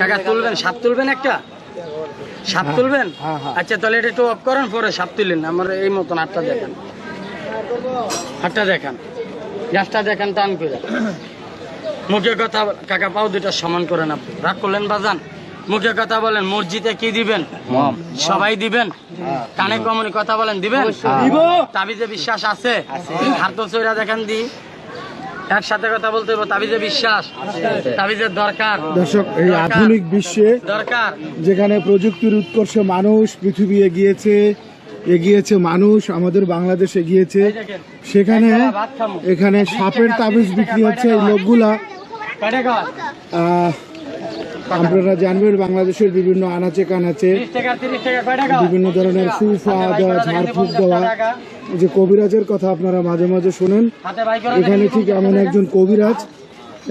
কাকা তুলবেন সাপ তুলবেন একটা? সাপ তুলবেন? হ্যাঁ, হ্যাঁ। আচ্ছা তাহলে এটা একটু অফ করেন পরে সাপ তুলেন। আমার এই মতন হাতটা দেখান। হাতটা দেখান। গ্যাসটা দেখান টান করে। মুখে কথা কাকা পাও দুটা সমান করেন আপনি। রাগ করলেন বাজান? মুখে কথা বলেন মসজিদে কি দিবেন? সবাই দিবেন? কানে কমনি কথা বলেন দিবেন? তাবিজে বিশ্বাস আছে? হাত তো চৈরা দেখান দি। একসাথে কথা বলতে হবে তাবিজে বিশ্বাস তাবিজের দরকার। দর্শক এই আধুনিক বিশ্বে দরকার। যেখানে প্রযুক্তির উৎকর্ষে মানুষ পৃথিবী এগিয়েছে এগিয়েছে মানুষ আমাদের বাংলাদেশ এগিয়েছে সেখানে। এখানে সাপের তাবিজ বিক্রি হচ্ছে এই লোকগুলা। আহ, আপনারা জানবেন বাংলাদেশের বিভিন্ন আনাচে কানাচে? বিভিন্ন ধরনের সুফা দেওয়া ঝাড়ফুঁক দেওয়া এই যে কবিরাজের কথা আপনারা মাঝে মাঝে শোনেন। এখানে ঠিক এমন একজন কবিরাজ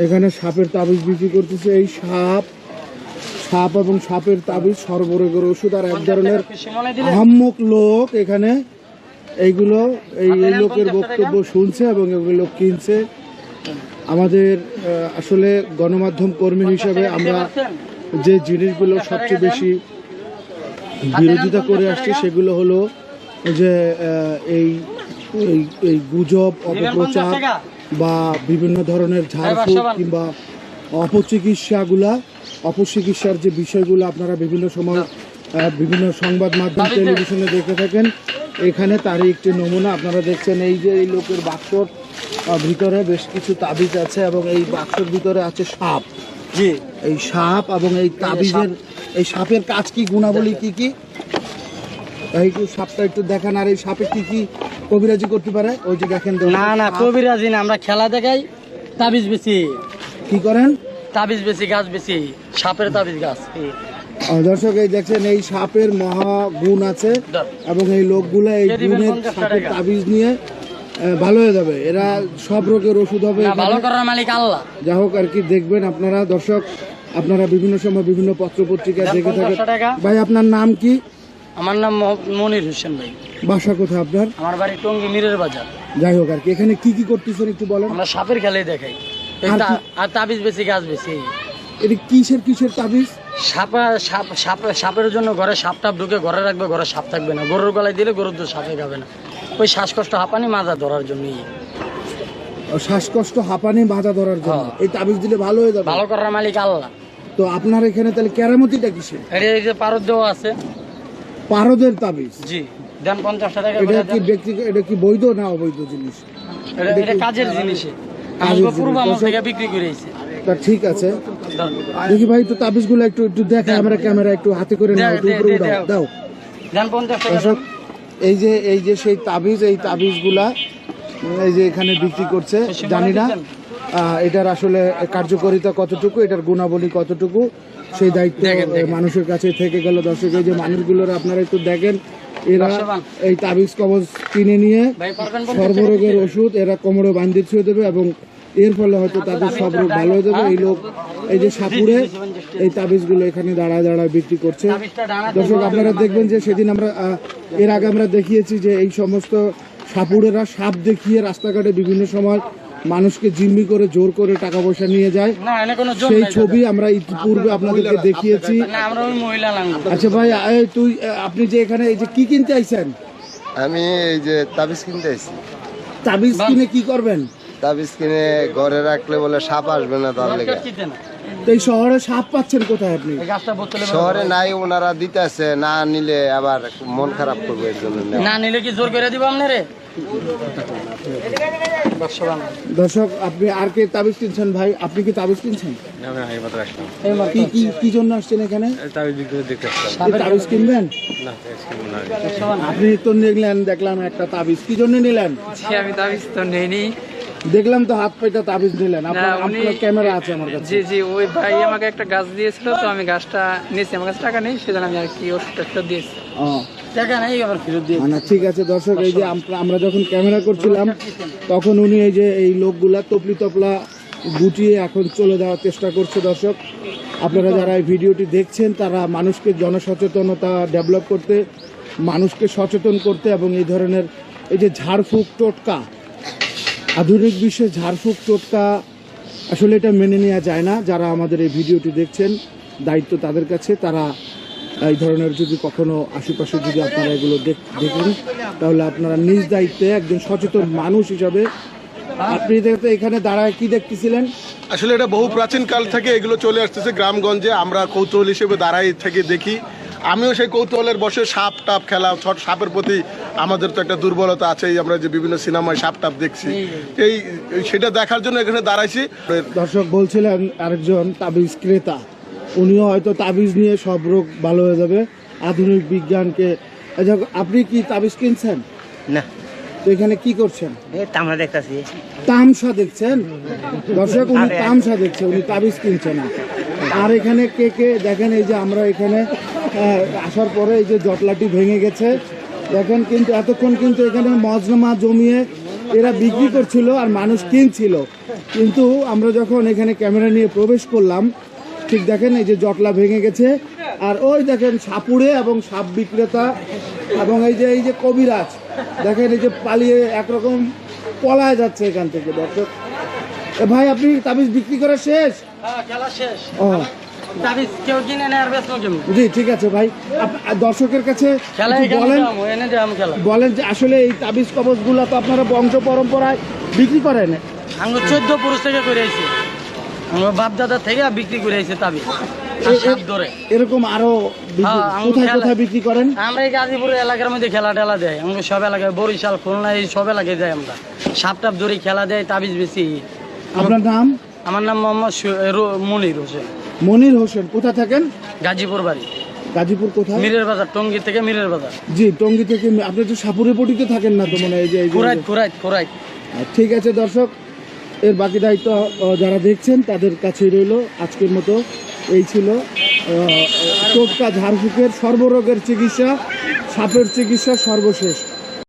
এখানে সাপের তাবিজ বিক্রি করতেছে। এই সাপ সাপ এবং সাপের তাবিজ সর্বরোগের ওষুধ আর এক ধরনের? আহাম্মক লোক এখানে। এইগুলো এই এই লোকের বক্তব্য শুনছে এবং এগুলো কিনছে। আমাদের আসলে গণমাধ্যম কর্মী হিসেবে আমরা যে জিনিসগুলো সবচেয়ে বেশি বিরোধিতা করে আসছি সেগুলো হলো যে এই এই- গুজব অপপ্রচার? বা বিভিন্ন ধরনের ঝাড়ফুঁক কিংবা অপচিকিৎসাগুলা অপচিকিৎসার যে বিষয়গুলো আপনারা বিভিন্ন সময় বিভিন্ন সংবাদ মাধ্যম টেলিভিশনে দেখে থাকেন এখানে তারই একটি নমুনা আপনারা দেখছেন এই যে এই লোকের বাক্সর ভিতরে বেশ কিছু তাবিজ আছে এবং এই বাক্সর ভিতরে আছে সাপ। জি। এই সাপ এবং এই তাবিজের এই সাপের কাজ কি? গুণাবলী কি কি? এই সাপটা একটু দেখান আর এই সাপে কি কি কবিরাজি করতে পারে? ওই যে দেখেন না না কবিরাজি না আমরা খেলা দেখাই তাবিজ বেশি। কি করেন? তাবিজ বেশি গাছ বেশি সাপের তাবিজ গাছ। দর্শক এই দেখছেন এই সাপের মহা গুণ আছে এবং এই লোকগুলা এই গুণের সাপের তাবিজ নিয়ে ভালো হয়ে যাবে। এরা সব রোগের ওষুধ হবে ভালো করার মালিক আল্লাহ। যা হোক আর কি দেখবেন আপনারা। দর্শক আপনারা বিভিন্ন সময় বিভিন্ন পত্র পত্রিকায় দাম দেখে থাকেন। ভাই আপনার নাম কি? আমার নাম মনির হোসেন ভাই। বাসা কোথায় আপনার? আমার বাড়ি টঙ্গি মিরের বাজার। যাই হোক আর কি এখানে কি কি করতেছেন একটু বলেন। আমরা সাপের খেলাই দেখাই। আর আর তাবিজ বেশি গাছ বেশি। এটা কিসের কিসের তাবিজ? সাপা সাপ সাপ সাপের জন্য ঘরে সাপ টাপ ঢুকে ঘরে রাখবে ঘরে সাপ থাকবে না। গরুর গলায় দিলে গরুর তো সাপে খাবে না। ওই শ্বাসকষ্ট হাঁপানি মাজা ধরার জন্যই। শ্বাসকষ্ট হাঁপানি মাজা ধরার জন্য। হ্যাঁ। এই তাবিজ দিলে ভালো হয়ে যাবে। ভালো করার মালিক আল্লাহ। তো আপনার এখানে তাহলে কেরামতিটা কিসের? এটা এই যে পারদ দেওয়া আছে। পারদের তাবিজ। জি দেন পঞ্চাশটা টাকা এটা কি ব্যক্তি এটা কি বৈধ না অবৈধ জিনিস? এটা কাজের জিনিসে। বিক্রি করেছে তা ঠিক আছে। দেখি ভাই একটু তাবিজগুলো একটু একটু দেখা আমরা ক্যামেরা একটু হাতে করে নাও দাও। দাও। দেন পঞ্চাশ টাকা। দর্শক এই যে এই যে সেই তাবিজ এই তাবিজগুলা এই যে এখানে বিক্রি করছে জানি না এটার আসলে কার্যকারিতা কতটুকু এটার গুণাবলী কতটুকু সেই দায়িত্ব মানুষের কাছে থেকে গেল। দর্শক এই যে মানুষগুলোর আপনারা একটু দেখেন এরা এই তাবিজ কবজ কিনে নিয়ে সর্বরোগের ওষুধ এরা কোমরে বান্ধি ছুঁয়ে দেবে এবং এর ফলে হয়তো তাদের সব রোগ ভালো হয়ে যাবে। এই লোক এই যে সাপুরে এই তাবিজগুলো এখানে দাঁড়ায় দাঁড়ায় বিক্রি করছে। দর্শক আপনারা দেখবেন যে সেদিন আমরা এর আগে আমরা দেখিয়েছি যে এই সমস্ত সাপুরেরা সাপ দেখিয়ে রাস্তাঘাটে বিভিন্ন সময় মানুষকে জিম্মি করে জোর করে টাকা পয়সা নিয়ে যায়। সেই ছবি আমরা ইতিপূর্বে আপনাদেরকে দেখিয়েছি। আচ্ছা ভাই তুই আপনি যে এখানে এই যে কি কিনতে আইছেন? আমি এই যে তাবিজ কিনতে এসেছি তাবিজ কিনে কি করবেন? তাবিজ কিনে ঘরে রাখলে বলে সাপ আসবে না তার লেগে। এই শহরে সাপ পাচ্ছেন কোথায় আপনি? এই গাছটা বোতলে শহরে নাই ওনারা দিতেছে না নিলে আবার মন খারাপ করবে এর জন্য। না নিলে কি জোর করে দিব আপনি রে বাক্সো বানাও। দর্শক আপনি আর কে তাবিজ কিনছেন ভাই? আপনি কি তাবিজ কিনছেন? কি কি কি জন্য আসছেন এখানে? তাবিজ কিনবেন? আপনি তো নিলেন দেখলাম একটা তাবিজ। কি জন্য নিলেন? আমি তাবিজ তো নেইনি। দেখলাম তো হাত পাইটা তাবিজ নিলেন আপনার ক্যামেরা আছে আমার কাছে। জি জি ওই ভাই আমাকে একটা গাছ দিয়েছিল তো আমি গাছটা নিয়েছি। আমার কাছে টাকা নেই সেজন্য আমি আর কি ওষুধটা ফেরত দিয়েছি। ও। টাকা নাই আবার ফেরত দিয়ে মানে ঠিক আছে দর্শক এই যে আমরা- আমরা যখন ক্যামেরা করছিলাম তখন উনি এই যে এই লোকগুলা তপলি তপলা গুটিয়ে এখন চলে যাওয়ার চেষ্টা করছে দর্শক। আপনারা যারা এই ভিডিওটি দেখছেন তারা মানুষকে জনসচেতনতা ডেভেলপ করতে মানুষকে সচেতন করতে এবং এই ধরনের এই যে ঝাড়ফুঁক টোটকা আধুনিক বিশ্বে ঝাড়ফুঁক টোটকা আসলে এটা মেনে নেওয়া যায় না। যারা আমাদের এই ভিডিওটি দেখছেন, দায়িত্ব তাদের কাছে। তারা এই ধরনের যদি কখনো আশেপাশে যদি আপনারা এগুলো দেখ- দেখেন, তাহলে আপনারা নিজ দায়িত্বে একজন সচেতন মানুষ হিসাবে আপনি দেখতে এখানে দাঁড়ায় কি দেখতেছিলেন? আসলে এটা বহু প্রাচীন কাল থেকে এগুলো চলে আসতেছে গ্রামগঞ্জে। আমরা কৌতূহল হিসেবে দাঁড়াই থেকে দেখি। আমিও সেই কৌতূহলের বসে সাপ টাপ খেলা ছট সাপের প্রতি আমাদের তো একটা দুর্বলতা আছেই আমরা যে বিভিন্ন সিনেমায় সাপ টাপ দেখছি। এই সেটা দেখার জন্য এখানে দাঁড়াইছি। দর্শক বলছিলেন আরেকজন তাবিজ ক্রেতা। উনিও হয়তো তাবিজ নিয়ে সব রোগ ভালো হয়ে যাবে আধুনিক বিজ্ঞানকে। আপনি কি তাবিজ কিনছেন? না। তো এখানে কি করছেন? তামরা দেখতাছি। তামসা দেখছেন? দর্শক উনি তামসা দেখছে উনি তাবিজ কিনছে না। আর এখানে কে কে দেখেন এই যে আমরা এখানে আসার পরে এই যে জটলাটি ভেঙে গেছে দেখেন কিন্তু এতক্ষণ কিন্তু এখানে মজনামা জমিয়ে এরা বিক্রি করছিল আর মানুষ কিনছিল। কিন্তু আমরা যখন এখানে ক্যামেরা নিয়ে প্রবেশ করলাম ঠিক দেখেন এই যে জটলা ভেঙে গেছে আর ওই দেখেন সাপুড়ে এবং সাপ বিক্রেতা এবং এই যে এই যে কবিরাজ দেখেন এই যে পালিয়ে একরকম পলায় যাচ্ছে এখান থেকে দর্শক ভাই আপনি তাবিজ বিক্রি করা শেষ? হ্যাঁ শেষ। ও। তাবিজ কেউ কিনে নেয় আর বেসবো কেমনি? জি ঠিক আছে ভাই। দর্শকের কাছে বলেন যে আসলে এই তাবিজ তো আপনারা বংশ পরম্পরায় বিক্রি করেন। আমি চোদ্দ পুরুষ থেকে করে আইছি। আমার বাপ থেকে বিক্রি করে আইছে তাবিজ। আর এ- এ- সাপ ধরে। এরকম আরও বিক্রি- হ্যাঁ, আমি কোথায় কোথায় বিক্রি করেন? আমরা এই গাজীপুর এলাকার মধ্যে খেলা টেলা দেয়। আমাকে সব এলাকায় বরিশাল খুলনা এই সব এলাকায় যাই আমরা। সাপ টাপ ধরে খেলা দেয় তাবিজ বেশি। আপনার নাম? আমার নাম মোহাম্মদ মনির হোসেন। মনির হোসেন কোথা থাকেন? গাজীপুর বাড়ি। গাজীপুর কোথায়? মিরের বাজার টঙ্গি থেকে মিরের বাজার। জি টঙ্গি থেকে আপনি তো সাপুরে পটিতে থাকেন না তো মানে এই যে খুরাইত খুরাইত খুরাইত ঠিক আছে দর্শক এর বাকি দায়িত্ব যারা দেখছেন তাদের কাছেই রইল। আজকের মতো এই ছিল টোটকা ঝাড়ফুঁকের সর্বরোগের চিকিৎসা সাপের চিকিৎসা সর্বশেষ।